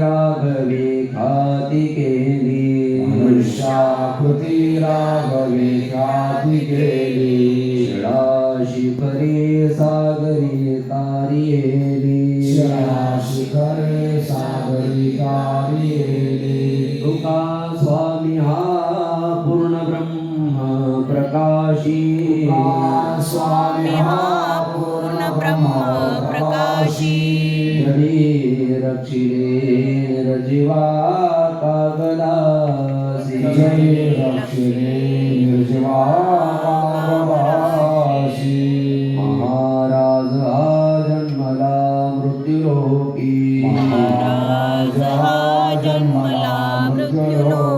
राघवे ख्याती केली मनुष्याकृती राघवे ख्याती केली शिळा शिखरे सागरी तारियेली शिरा शिखरे सागरी कार्યેली तुका स्वामी हा पूर्ण ब्रह्म प्रकाशी. स्वामी हा पूर्ण ब्रह्म प्रकाशी. जडी निर्जीवा कागदासी जय रक्षिणे निर्जीवा पावभासी. महाराज हा जन्मला मृत्युलोकी महाराज हा जन्मला मृत्युलोकी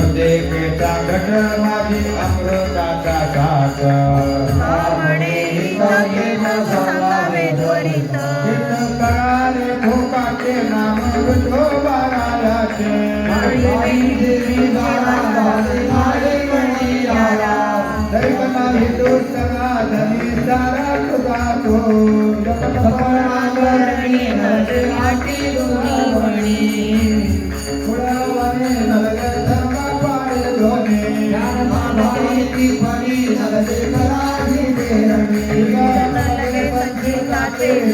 प्रत्येकेचा घट माझी अमृताचा करारे भोकाचे नाम हिंदू सगळा धनी सारा तुझा तो. पुढावाने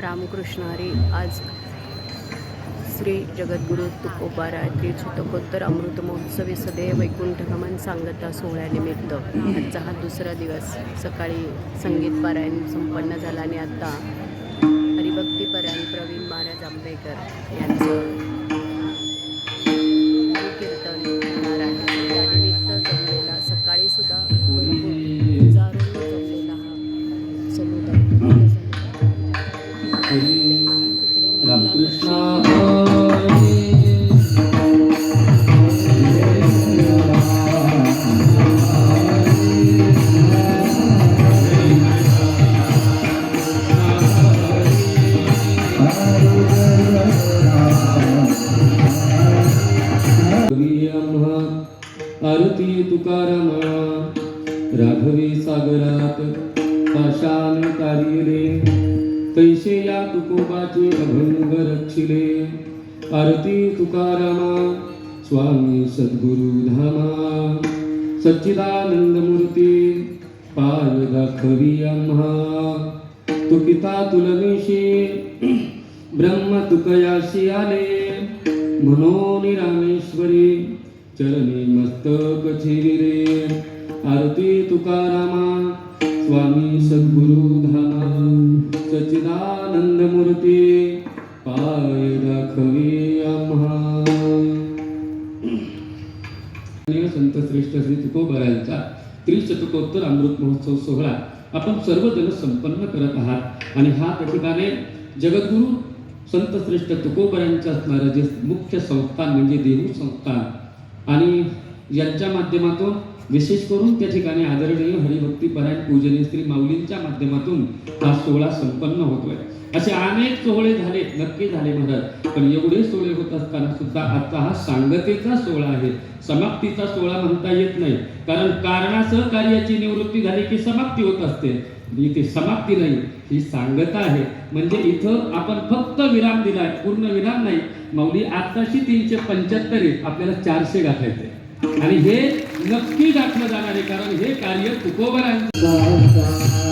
रामकृष्णारी आज श्री जगद्गुरू तुकोबारातील शतकोत्तर अमृत महोत्सवी सदैव वैकुंठगमन सांगता सोहळ्यानिमित्त आजचा हा दुसरा दिवस. सकाळी संगीत पारायण संपन्न झाला आणि आता हरिभक्तीपरायण प्रवीण महाराज आंबेडकर यांचं पिता तुलनेशी ब्रह्म तुकयाशी आले. म्हणून रामेश्वरी चरणी मस्तक ठेविले आरती तुकारामा स्वामी सद्गुरु धामा सचिदानंद मूर्ती पाय दाखवी आम्हा. संत श्रेष्ठ श्री तुकोबारायांचा त्रिशतकोत्तर अमृत महोत्सव सोहळा आपण सर्वजण संपन्न करत आहात. आणि हा त्या ठिकाणी जगद्गुरु संत श्रेष्ठ तुकोबऱ्यांचं असणारं जे मुख्य संस्थान म्हणजे देहू संस्थान. आणि यांच्या माध्यमातून विशेष करून त्या ठिकाणी आदरणीय हरिभक्ती परायण पूजनीय स्त्री माऊलींच्या माध्यमातून हा सोहळा संपन्न होतोय. असे अनेक सोहळे झाले नक्की झाले महाराज. पण एवढे सोहळे होत असताना सुद्धा आजचा हा सांगतेचा सोहळा आहे. समाप्तीचा सोहळा म्हणता येत नाही. कारण कारणासह कार्याची निवृत्ती झाली की समाप्ती होत असते. इथे समाप्ती नाही ही सांगता आहे. म्हणजे इथं आपण फक्त विराम दिलाय पूर्ण विराम नाही. माऊली आताशी तीनशे पंच्याहत्तर आपल्याला चारशे गाठायचे आणि हे नक्की दाखलं जाणार आहे कारण हे कार्य तुकोबरांचं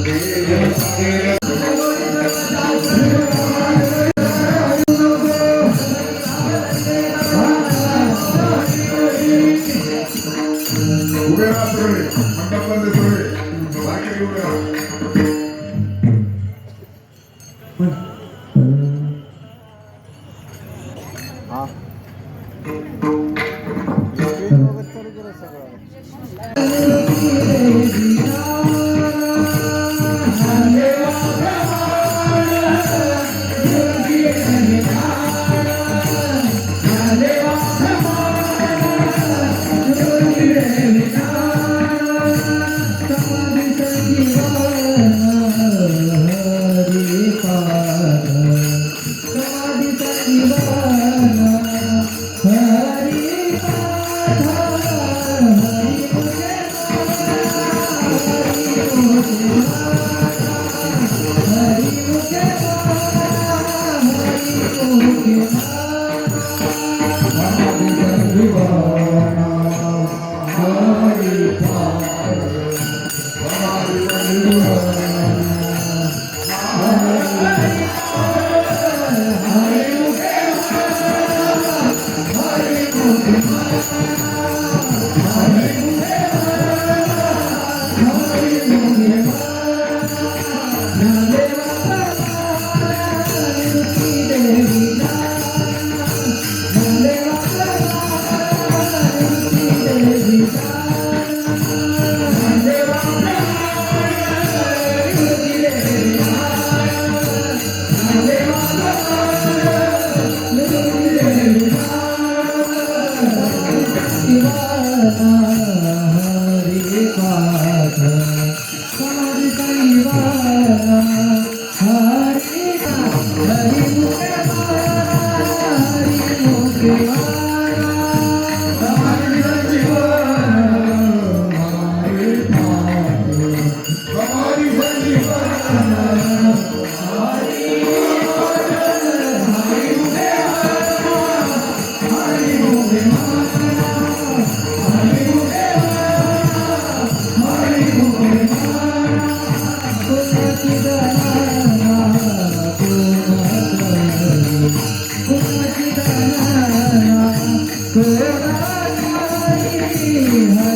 विठ्ठले দিবানা Hare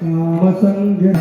हरी जय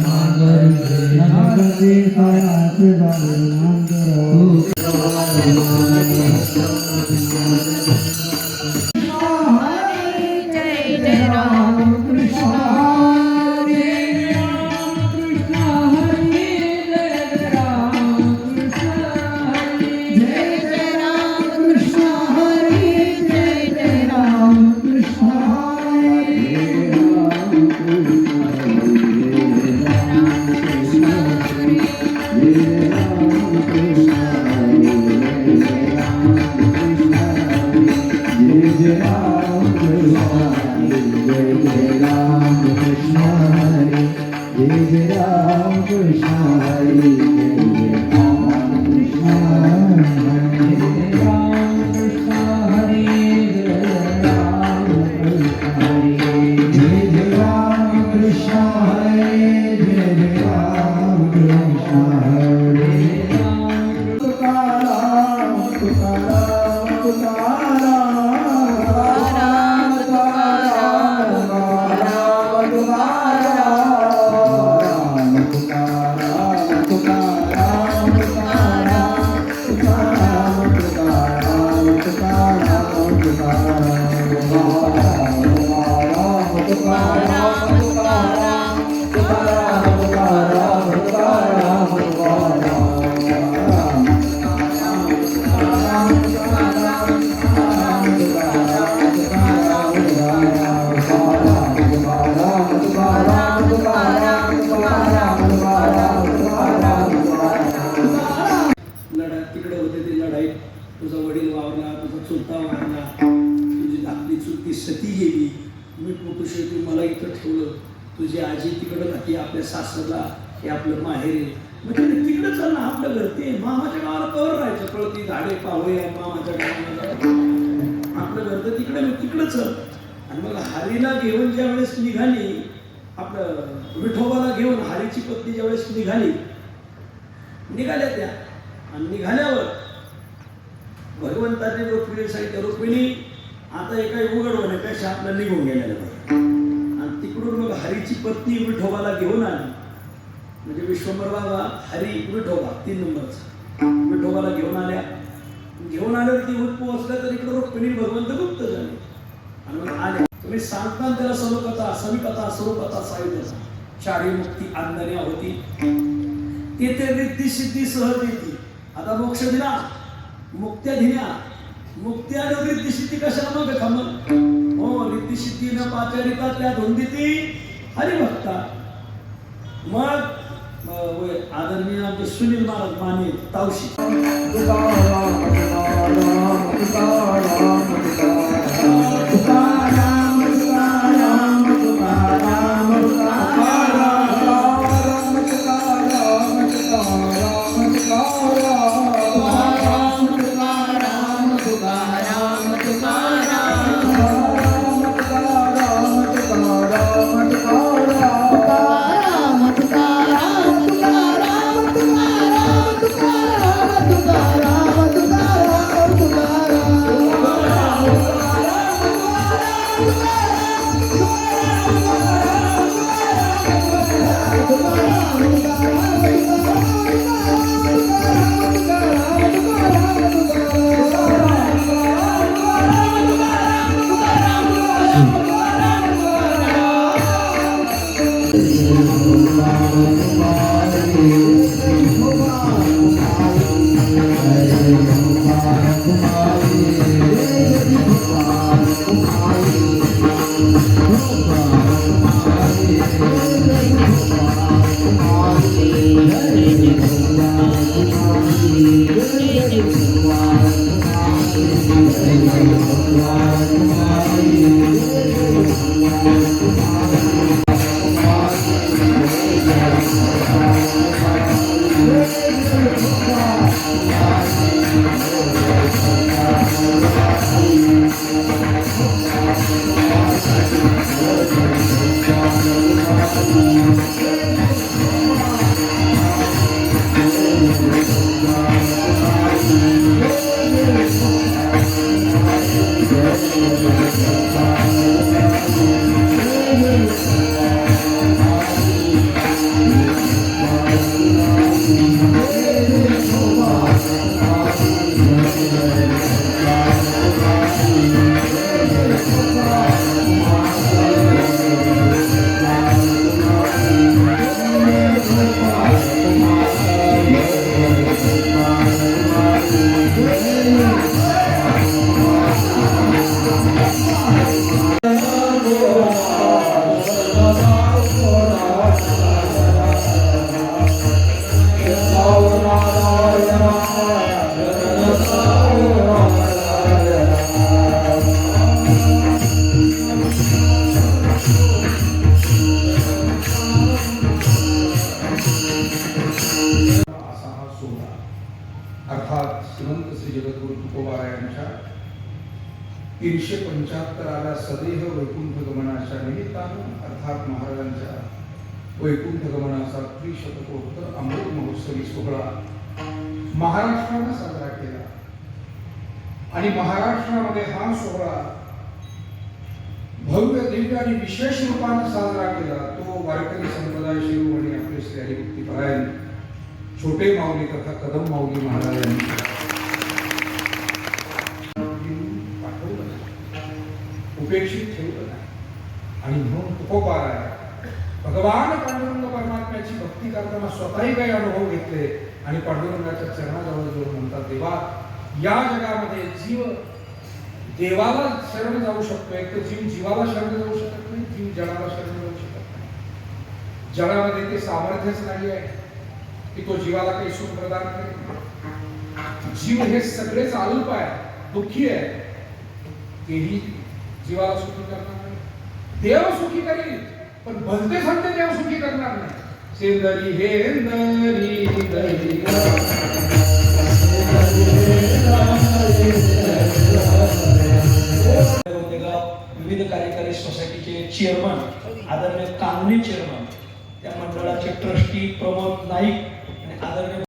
तुला मला इथं ठेवलं. तुझी आजी तिकडं राहते आपल्या सासरला हे आपलं माहेर म्हणजे तिकडं चल ना आपलं घर ते मामाच्या गावाला कवर राहायचं. कळती झाडे पावळे आहे मामाच्या गावाला आपलं घर तर तिकडे तिकडं चल. आणि मग हरीला घेऊन ज्या वेळेस निघाली आपलं विठोबाला घेऊन हरीची पत्नी ज्या वेळेस निघाली निघाल्या त्या. आणि निघाल्यावर भगवंताने रुक्मिणी सांगितलं रुक्मिणी आता एका काही उघड होण्यापेक्षा आपलं निघून गेलेलं बरं मग हरीची पत्नी विठोबाला घेऊन आली. म्हणजे विश्वंभर बाबा हरी विठोबा तीन नंबरचा. विठोबाला घेऊन आल्या. घेऊन आल्यावर ती होत पोहोचल्या तर इकडे रुक्मिणी भगवंत गुप्त झाले. आणि मग आले तुम्ही सांगता त्याला सर्वकथा सविकथा स्वरूपता साहित्य. चारी मुक्ती आंदण्या होती तेथे रिद्धी सिद्धी सहज येते आता मोक्ष दिला. मुक्त्या दिल्या. मुक्त्या रिद्धी सिद्धी कशाला मग खमन? हो न पाचारिता त्या धुंदीती हरिभक्ता मग आदरणीय आमचे सुनील महाराज माने तावशी असा अर्थात महाराजांच्या वैकुंठ गमनाचा त्रिशतकोत्तर अमृत महोत्सवी सोहळा महाराष्ट्रानं साजरा केला. आणि महाराष्ट्रामध्ये हा सोहळा भव्य दिव्य आणि विशेष रूपानं साजरा केला. तो वारकरी संप्रदाय शिरोमणी आपले श्री हरिभक्ती परायण. छोटे माऊली तथा कदम माऊली महाराजांनी तुकोबार आहे भगवान पांडुरंग परमात्म्याची भक्ती करताना स्वतःही काही अनुभव घेतले आणि पांडुरंगाच्या चरणाजवळ जवळ म्हणतात देवा या जगामध्ये जीव देवाला शरण जाऊ शकतो एक तर जीव जीवाला शरण जाऊ शकत नाही जीव जगाला शरण जाऊ शकत नाही. जगामध्ये ते सामर्थ्यच नाही आहे की तो जीवाला काही सुख प्रदान करेल. जीव हे सगळेच अल्प आहे दुःखी आहे. तेही जीवाला सुखी करणार देव सुखी करील पण भलते संत देव सुखी करणार नाही. शेंदरी हे दरी विविध कार्यकारी सोसायटीचे चेअरमन आदरणीय कांगणे चेअरमन त्या मंडळाचे ट्रस्टी प्रमोद नाईक आणि आदरणीय